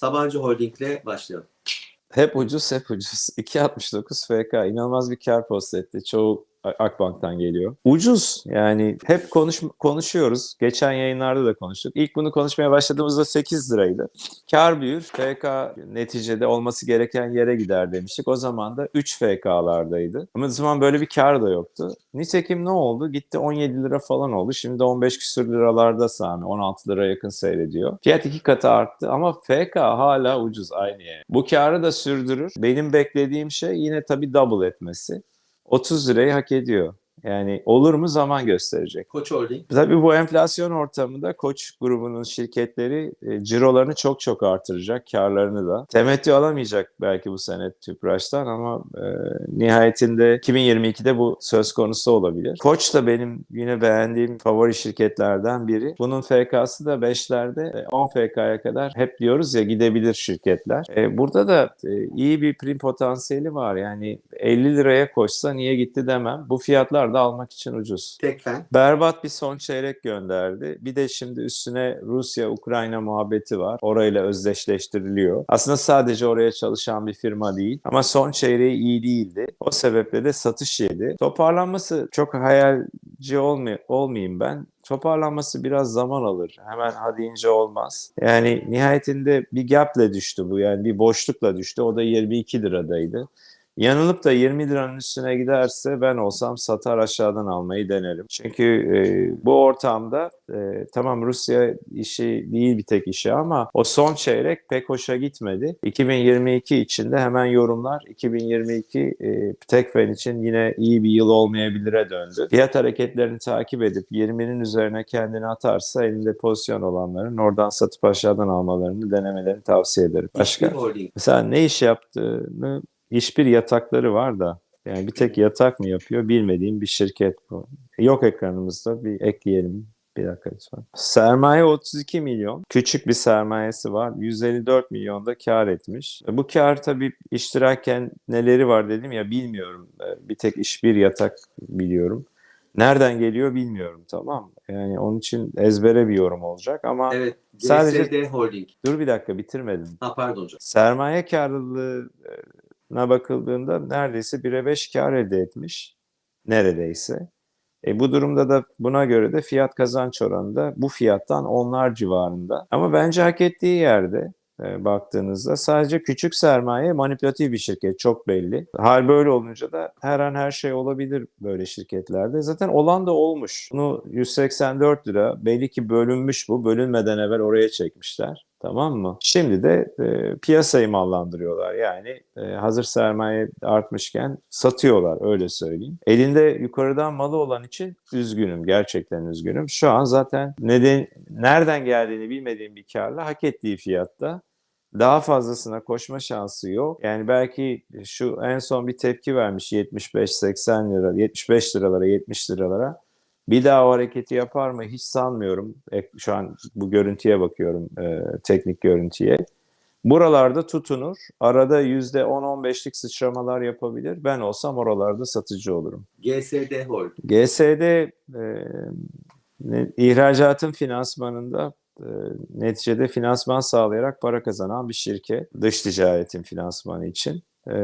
Sabancı Holding'le başlayalım. Hep ucuz hep ucuz. 2.69 FK inanılmaz bir kar post etti. Çoğu Akbank'tan geliyor. Ucuz yani hep konuş, konuşuyoruz. Geçen yayınlarda da konuştuk. İlk bunu konuşmaya başladığımızda 8 liraydı. Kar büyür. FK neticede olması gereken yere gider demiştik. O zaman da 3 FK'lardaydı. Ama o zaman böyle bir kar da yoktu. Nitekim ne oldu? Gitti 17 lira falan oldu. Şimdi 15 küsür liralarda Sami. 16 lira yakın seyrediyor. Fiyat iki katı arttı ama FK hala ucuz aynı yani. Bu karı da sürdürür. Benim beklediğim şey yine tabii double etmesi. 30 lirayı hak ediyor. Yani olur mu zaman gösterecek. Koç Holding. Tabii bu enflasyon ortamında Koç grubunun şirketleri e, cirolarını çok çok artıracak, karlarını da. Temettü alamayacak belki bu sene Tüpraş'tan ama e, nihayetinde 2022'de bu söz konusu olabilir. Koç da benim yine beğendiğim favori şirketlerden biri. Bunun FK'sı da 5'lerde e, 10 FK'ya kadar hep diyoruz ya gidebilir şirketler. E, burada da e, iyi bir prim potansiyeli var. Yani 50 liraya koşsa niye gitti demem. Bu fiyatlar da almak için ucuz. Tekfen. Berbat bir son çeyrek gönderdi. Bir de şimdi üstüne Rusya-Ukrayna muhabbeti var. Orayla özdeşleştiriliyor. Aslında sadece oraya çalışan bir firma değil. Ama son çeyreği iyi değildi. O sebeple de satış yedi. Toparlanması çok hayalci olmay olmayayım ben. Toparlanması biraz zaman alır. Hemen ha deyince olmaz. Yani nihayetinde bir gap'le düştü bu. Yani bir boşlukla düştü. O da 22 liradaydı. Yanılıp da 20 liranın üstüne giderse ben olsam satar aşağıdan almayı denerim. Çünkü e, bu ortamda e, tamam Rusya işi değil bir tek işi ama o son çeyrek pek hoşa gitmedi. 2022 için de hemen yorumlar 2022 e, Tekfen için yine iyi bir yıl olmayabilire döndü. Fiyat hareketlerini takip edip 20'nin üzerine kendini atarsa elinde pozisyon olanların oradan satıp aşağıdan almalarını denemelerini tavsiye ederim. Başka? Mesela ne iş yaptığını hiçbir yatakları var da yani bir tek yatak mı yapıyor bilmediğim bir şirket bu. Yok ekranımızda bir ekleyelim. Bir dakika lütfen. Sermaye 32 milyon. Küçük bir sermayesi var. 154 milyonda kar etmiş. Bu kar tabii iştirakken neleri var dedim ya bilmiyorum. Ee, Bir tek iş bir yatak biliyorum. Nereden geliyor bilmiyorum tamam. Yani onun için ezbere bir yorum olacak ama Evet. Sadece- GSD Holding. dur bir dakika bitirmedim. Ha pardon hocam. Sermaye karlılığına bakıldığında neredeyse 1'e 5 kar elde etmiş. Neredeyse. E bu durumda da buna göre de fiyat kazanç oranı da bu fiyattan onlar civarında. Ama bence hak ettiği yerde e, baktığınızda sadece küçük sermaye manipülatif bir şirket çok belli. Hal böyle olunca da her an her şey olabilir böyle şirketlerde. Zaten olan da olmuş. Bunu 184 lira belli ki bölünmüş bu. Bölünmeden evvel oraya çekmişler. Tamam mı? Şimdi de e, piyasayı mallandırıyorlar. Yani e, hazır sermaye artmışken satıyorlar öyle söyleyeyim. Elinde yukarıdan malı olan için üzgünüm. Gerçekten üzgünüm. Şu an zaten neden nereden geldiğini bilmediğim bir karla hak ettiği fiyatta daha fazlasına koşma şansı yok. Yani belki şu en son bir tepki vermiş 75-80 lira, 75 liralara, 70 liralara. Bir daha o hareketi yapar mı hiç sanmıyorum. E, Şu an bu görüntüye bakıyorum, e, teknik görüntüye. Buralarda tutunur. Arada %10-15'lik sıçramalar yapabilir. Ben olsam oralarda satıcı olurum. GSD Holding. GSD e, ne- ihracatın finansmanında e, neticede finansman sağlayarak para kazanan bir şirket. Dış ticaretin finansmanı için. E,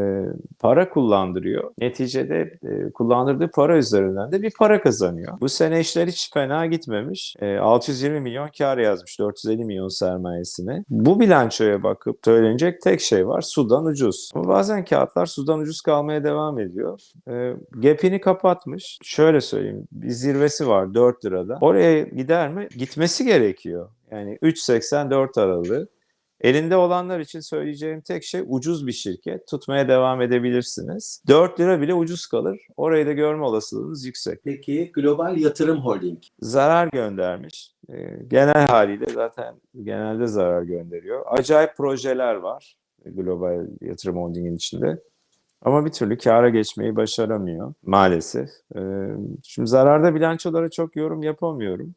para kullandırıyor. Neticede e, kullandırdığı para üzerinden de bir para kazanıyor. Bu sene işler hiç fena gitmemiş. E, 620 milyon kar yazmış 450 milyon sermayesine. Bu bilançoya bakıp söylenecek tek şey var. Sudan ucuz. Ama bazen kağıtlar sudan ucuz kalmaya devam ediyor. E, gap'ini kapatmış. Şöyle söyleyeyim. Bir zirvesi var 4 lirada. Oraya gider mi? Gitmesi gerekiyor. Yani 3.80-4 aralığı. Elinde olanlar için söyleyeceğim tek şey ucuz bir şirket. Tutmaya devam edebilirsiniz. 4 lira bile ucuz kalır. Orayı da görme olasılığınız yüksek. Peki Global Yatırım Holding. Zarar göndermiş. Ee, Genel haliyle zaten genelde zarar gönderiyor. Acayip projeler var Global Yatırım Holding'in içinde. Ama bir türlü kâra geçmeyi başaramıyor maalesef. Ee, Şimdi zararda bilançolara çok yorum yapamıyorum.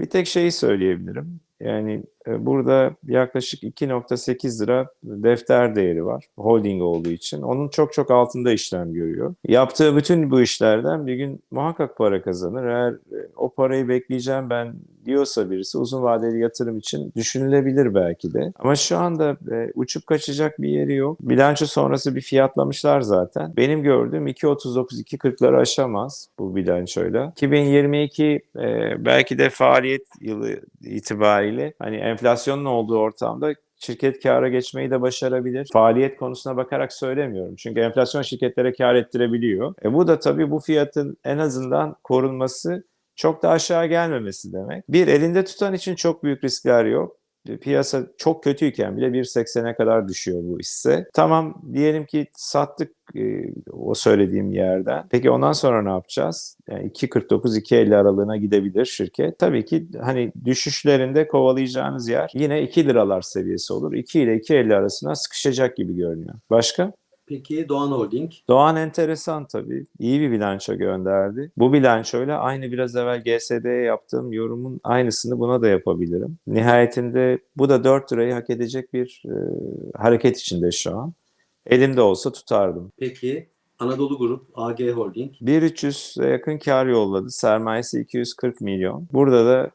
Bir tek şeyi söyleyebilirim. Yani burada yaklaşık 2.8 lira defter değeri var. Holding olduğu için. Onun çok çok altında işlem görüyor. Yaptığı bütün bu işlerden bir gün muhakkak para kazanır. Eğer e, o parayı bekleyeceğim ben diyorsa birisi uzun vadeli yatırım için düşünülebilir belki de. Ama şu anda e, uçup kaçacak bir yeri yok. Bilanço sonrası bir fiyatlamışlar zaten. Benim gördüğüm 2.39-2.40'ları aşamaz bu bilançoyla. 2022 e, belki de faaliyet yılı itibariyle hani enflasyonun olduğu ortamda şirket kâra geçmeyi de başarabilir. Faaliyet konusuna bakarak söylemiyorum. Çünkü enflasyon şirketlere kâr ettirebiliyor. E bu da tabii bu fiyatın en azından korunması çok da aşağı gelmemesi demek. Bir elinde tutan için çok büyük riskler yok. Piyasa çok kötüyken bile 1.80'e kadar düşüyor bu hisse. Tamam diyelim ki sattık e, o söylediğim yerden. Peki ondan sonra ne yapacağız? Yani 2.49-2.50 aralığına gidebilir şirket. Tabii ki hani düşüşlerinde kovalayacağınız yer yine 2 liralar seviyesi olur. 2 ile 2.50 arasına sıkışacak gibi görünüyor. Başka? Peki Doğan Holding. Doğan enteresan tabii. İyi bir bilanço gönderdi. Bu bilançoyla aynı biraz evvel GSD'ye yaptığım yorumun aynısını buna da yapabilirim. Nihayetinde bu da 4 lirayı hak edecek bir e, hareket içinde şu an. Elimde olsa tutardım. Peki Anadolu Grup AG Holding. 1.300'e yakın kar yolladı. Sermayesi 240 milyon. Burada da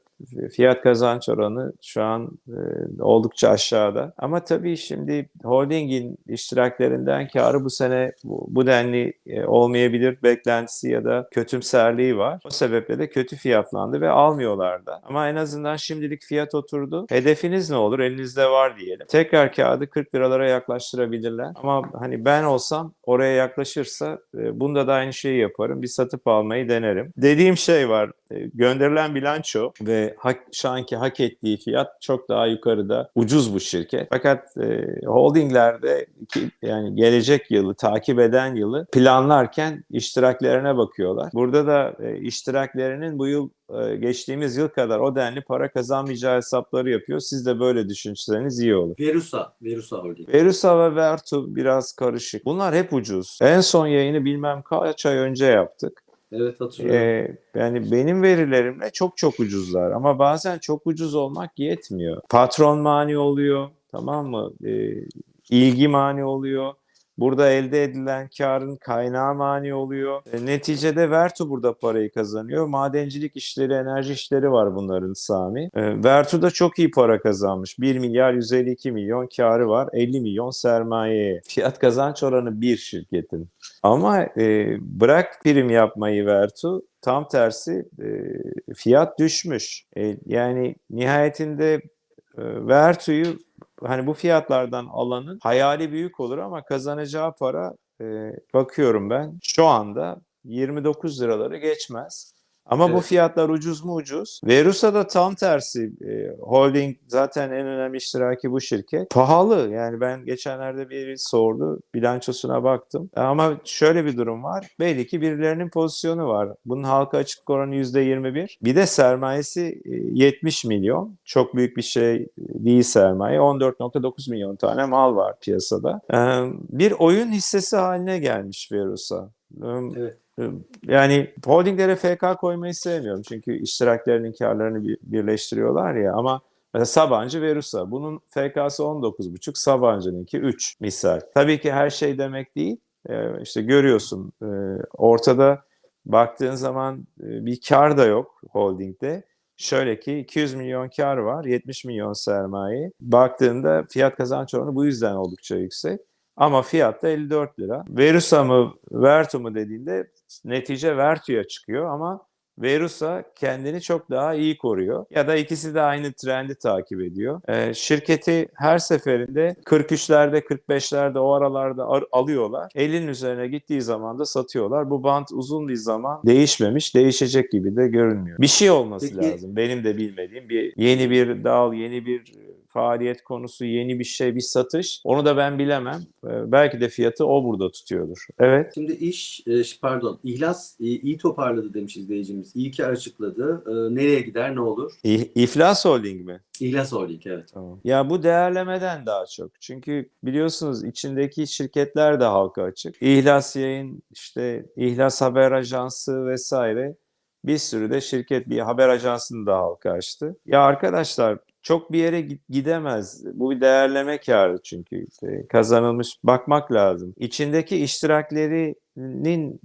fiyat kazanç oranı şu an e, oldukça aşağıda. Ama tabii şimdi holdingin iştiraklerinden karı bu sene bu, bu denli e, olmayabilir beklentisi ya da kötümserliği var. O sebeple de kötü fiyatlandı ve almıyorlar da. Ama en azından şimdilik fiyat oturdu. Hedefiniz ne olur? Elinizde var diyelim. Tekrar kağıdı 40 liralara yaklaştırabilirler. Ama hani ben olsam oraya yaklaşırsa e, bunda da aynı şeyi yaparım. Bir satıp almayı denerim. Dediğim şey var. E, gönderilen bilanço ve hak, şu anki hak ettiği fiyat çok daha yukarıda. Ucuz bu şirket. Fakat e, holdinglerde iki, yani gelecek yılı takip eden yılı planlarken iştiraklerine bakıyorlar. Burada da e, iştiraklerinin bu yıl e, geçtiğimiz yıl kadar o denli para kazanmayacağı hesapları yapıyor. Siz de böyle düşünseniz iyi olur. Verusa. Verusa Holding. Verusa ve Vertu biraz karışık. Bunlar hep ucuz. En son yayını bilmem kaç ay önce yaptık. Evet hatırlıyorum. Ee, yani benim verilerimle çok çok ucuzlar ama bazen çok ucuz olmak yetmiyor. Patron mani oluyor, tamam mı? Ee, ilgi mani oluyor. Burada elde edilen karın kaynağı mani oluyor. E, neticede Vertu burada parayı kazanıyor. Madencilik işleri, enerji işleri var bunların Sami. E, Vertu da çok iyi para kazanmış. 1 milyar 152 milyon karı var. 50 milyon sermayeye. Fiyat kazanç oranı bir şirketin. Ama e, bırak prim yapmayı Vertu, tam tersi e, fiyat düşmüş. E, yani nihayetinde e, Vertu'yu hani bu fiyatlardan alanın hayali büyük olur ama kazanacağı para e, bakıyorum ben şu anda 29 liraları geçmez. Ama bu Evet. fiyatlar ucuz mu ucuz? Verusa da tam tersi. E, holding zaten en önemli iştiraki bu şirket. Pahalı. Yani ben geçenlerde biri sordu. Bilançosuna baktım. Ama şöyle bir durum var. Belli ki birilerinin pozisyonu var. Bunun halka açık oranı %21. Bir de sermayesi e, 70 milyon. Çok büyük bir şey değil sermaye. 14.9 milyon tane mal var piyasada. E, bir oyun hissesi haline gelmiş Verusa. E, Evet. Yani holdinglere FK koymayı sevmiyorum. Çünkü iştiraklerinin karlarını bir- birleştiriyorlar ya ama mesela Sabancı Verusa bunun FK'sı 19,5 Sabancı'nınki 3 misal. Tabii ki her şey demek değil. Ee, işte görüyorsun e, ortada baktığın zaman e, bir kar da yok holdingde. Şöyle ki 200 milyon kar var, 70 milyon sermaye. Baktığında fiyat kazanç oranı bu yüzden oldukça yüksek. Ama fiyat da 54 lira. Verusa mı, Vertu mu dediğinde netice Vertu'ya çıkıyor ama Verusa kendini çok daha iyi koruyor. Ya da ikisi de aynı trendi takip ediyor. Ee, şirketi her seferinde 43'lerde, 45'lerde o aralarda ar- alıyorlar. 50'nin üzerine gittiği zaman da satıyorlar. Bu bant uzun bir zaman değişmemiş, değişecek gibi de görünmüyor. Bir şey olması Peki- lazım. Benim de bilmediğim bir yeni bir dal, yeni bir faaliyet konusu, yeni bir şey, bir satış. Onu da ben bilemem. Ee, belki de fiyatı o burada tutuyordur. Evet. Şimdi iş, e, pardon, İhlas e, iyi toparladı demiş izleyicimiz. İyi ki açıkladı. E, nereye gider, ne olur? İ- İflas Holding mi? İhlas Holding, evet. Tamam. Ya bu değerlemeden daha çok. Çünkü biliyorsunuz içindeki şirketler de halka açık. İhlas Yayın, işte İhlas Haber Ajansı vesaire bir sürü de şirket bir haber ajansını da halka açtı. Ya arkadaşlar çok bir yere gi- gidemez. Bu bir değerleme karı çünkü kazanılmış bakmak lazım. İçindeki iştiraklerinin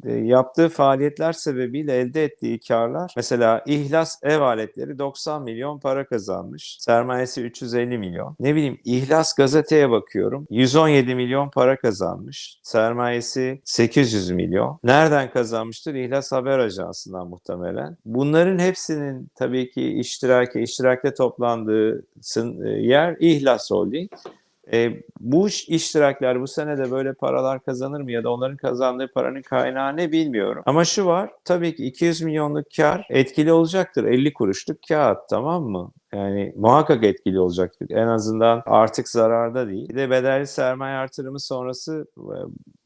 e, yaptığı faaliyetler sebebiyle elde ettiği karlar mesela İhlas Ev Aletleri 90 milyon para kazanmış. Sermayesi 350 milyon. Ne bileyim İhlas Gazete'ye bakıyorum. 117 milyon para kazanmış. Sermayesi 800 milyon. Nereden kazanmıştır? İhlas Haber Ajansı'ndan muhtemelen. Bunların hepsinin tabii ki iştiraki, iştirakte toplandığı e, yer İhlas Holding. E, bu iş- iştirakler bu sene de böyle paralar kazanır mı ya da onların kazandığı paranın kaynağı ne bilmiyorum. Ama şu var tabii ki 200 milyonluk kar etkili olacaktır. 50 kuruşluk kağıt tamam mı? Yani muhakkak etkili olacaktır. En azından artık zararda değil. Bir de bedelli sermaye artırımı sonrası e,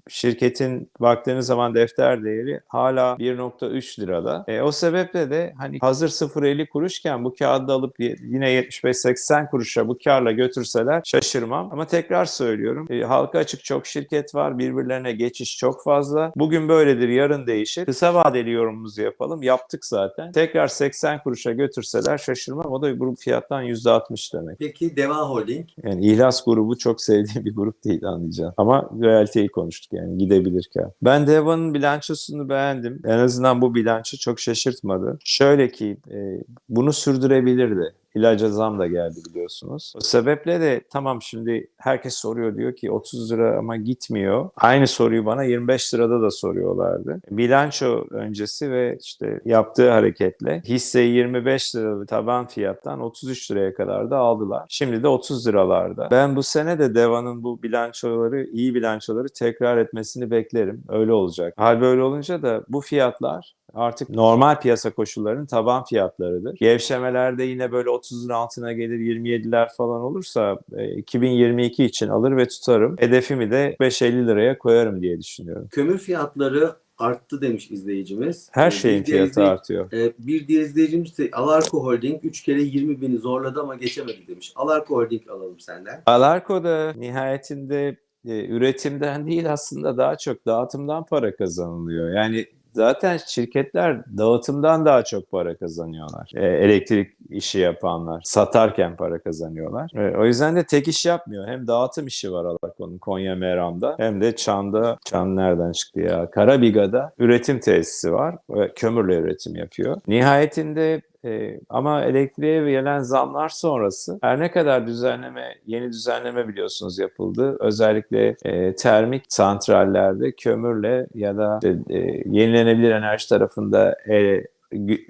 şirketin baktığınız zaman defter değeri hala 1.3 lirada. E, o sebeple de hani hazır 0.50 kuruşken bu kağıdı alıp yine 75-80 kuruşa bu karla götürseler şaşırmam. Ama tekrar söylüyorum e, halka açık çok şirket var. Birbirlerine geçiş çok fazla. Bugün böyledir yarın değişir. Kısa vadeli yorumumuzu yapalım. Yaptık zaten. Tekrar 80 kuruşa götürseler şaşırmam. O da bu fiyattan %60 demek. Peki Deva Holding Yani İhlas grubu çok sevdiğim bir grup değil anlayacağım. Ama realiteyi konuştuk yani gidebilirken. Ben Deva'nın bilançosunu beğendim. En azından bu bilanço çok şaşırtmadı. Şöyle ki e, bunu sürdürebilirdi. İlaca zam da geldi biliyorsunuz. O sebeple de tamam şimdi herkes soruyor diyor ki 30 lira ama gitmiyor. Aynı soruyu bana 25 lirada da soruyorlardı. Bilanço öncesi ve işte yaptığı hareketle hisseyi 25 liralık taban fiyattan 33 liraya kadar da aldılar. Şimdi de 30 liralarda. Ben bu sene de Deva'nın bu bilançoları, iyi bilançoları tekrar etmesini beklerim. Öyle olacak. Hal böyle olunca da bu fiyatlar artık normal piyasa koşullarının taban fiyatlarıdır. Gevşemelerde yine böyle 30'un altına gelir 27'ler falan olursa e, 2022 için alır ve tutarım. Hedefimi de 5-50 liraya koyarım diye düşünüyorum. kömür fiyatları arttı demiş izleyicimiz. Her Ee, şeyin bir fiyatı izley- artıyor. Ee, bir diğer izleyicimiz de Alarko Holding 3 kere 20 bini zorladı ama geçemedi demiş. Alarko Holding alalım senden. Alarko'da nihayetinde e, üretimden değil aslında daha çok dağıtımdan para kazanılıyor. Yani zaten şirketler dağıtımdan daha çok para kazanıyorlar. E, elektrik işi yapanlar satarken para kazanıyorlar. E, o yüzden de tek iş yapmıyor. Hem dağıtım işi var Alarko'nun Konya Meram'da hem de Çan'da, Çan nereden çıktı ya? Karabiga'da üretim tesisi var. ve kömürle üretim yapıyor. Nihayetinde e, ama elektriğe gelen zamlar sonrası her ne kadar düzenleme, yeni düzenleme biliyorsunuz yapıldı. Özellikle e, termik santrallerde kömürle ya da işte, e, yenilenebilir enerji tarafında e,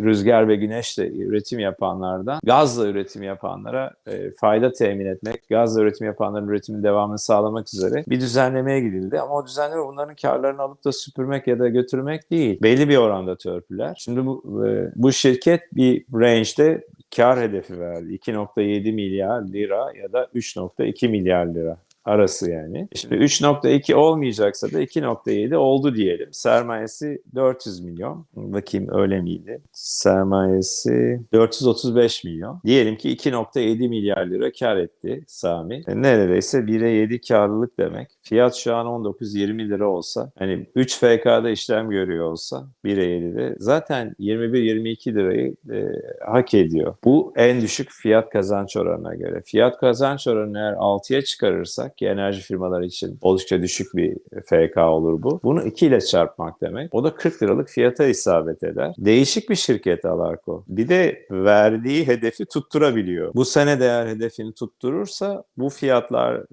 rüzgar ve güneşle üretim yapanlardan gazla üretim yapanlara e, fayda temin etmek, gazla üretim yapanların üretimin devamını sağlamak üzere bir düzenlemeye gidildi. Ama o düzenleme bunların karlarını alıp da süpürmek ya da götürmek değil. Belli bir oranda törpüler. Şimdi bu, e, bu şirket bir range'de kar hedefi verdi. 2.7 milyar lira ya da 3.2 milyar lira arası yani. Şimdi 3.2 olmayacaksa da 2.7 oldu diyelim. Sermayesi 400 milyon. Bakayım öyle miydi? Sermayesi 435 milyon. Diyelim ki 2.7 milyar lira kar etti Sami. E, Neredeyse 1'e 7 karlılık demek. Fiyat şu an 19-20 lira olsa hani 3 FK'da işlem görüyor olsa 1'e 7'de zaten 21-22 lirayı e, hak ediyor. Bu en düşük fiyat kazanç oranına göre. Fiyat kazanç oranını eğer 6'ya çıkarırsak ki enerji firmaları için oldukça düşük bir FK olur bu. Bunu 2 ile çarpmak demek. O da 40 liralık fiyata isabet eder. Değişik bir şirket Alarko. Bir de verdiği hedefi tutturabiliyor. Bu sene de eğer hedefini tutturursa bu fiyatlar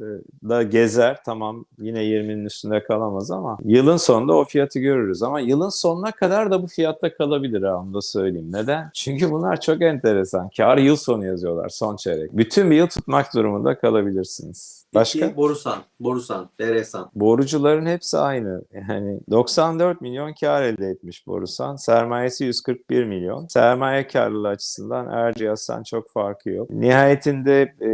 da gezer. Tamam yine 20'nin üstünde kalamaz ama yılın sonunda o fiyatı görürüz. Ama yılın sonuna kadar da bu fiyatta kalabilir ha onu da söyleyeyim. Neden? Çünkü bunlar çok enteresan. Kar yıl sonu yazıyorlar son çeyrek. Bütün bir yıl tutmak durumunda kalabilirsiniz. Başka? Peki Borusan, Borusan, Deresan. Borucuların hepsi aynı. Yani 94 milyon kar elde etmiş Borusan. Sermayesi 141 milyon. Sermaye karlılığı açısından Erciyes'ten çok farkı yok. Nihayetinde e,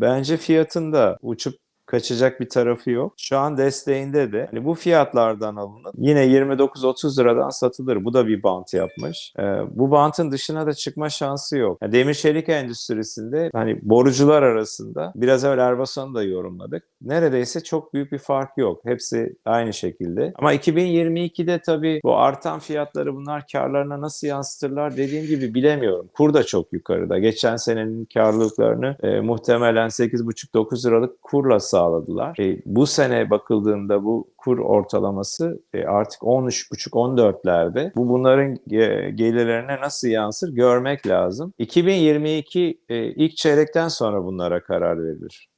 bence fiyatında uçup Kaçacak bir tarafı yok. Şu an desteğinde de hani bu fiyatlardan alınıp yine 29-30 liradan satılır. Bu da bir bant yapmış. Ee, bu bantın dışına da çıkma şansı yok. Yani demir çelik endüstrisinde hani borucular arasında biraz evvel Erbasan'ı da yorumladık. Neredeyse çok büyük bir fark yok. Hepsi aynı şekilde. Ama 2022'de tabii bu artan fiyatları bunlar karlarına nasıl yansıtırlar dediğim gibi bilemiyorum. Kur da çok yukarıda. Geçen senenin karlılıklarını e, muhtemelen 8,5-9 liralık kurla sağladılar. E, bu sene bakıldığında bu kur ortalaması e, artık 13,5-14'lerde. Bu bunların ge- gelirlerine nasıl yansır görmek lazım. 2022 e, ilk çeyrekten sonra bunlara karar verilir.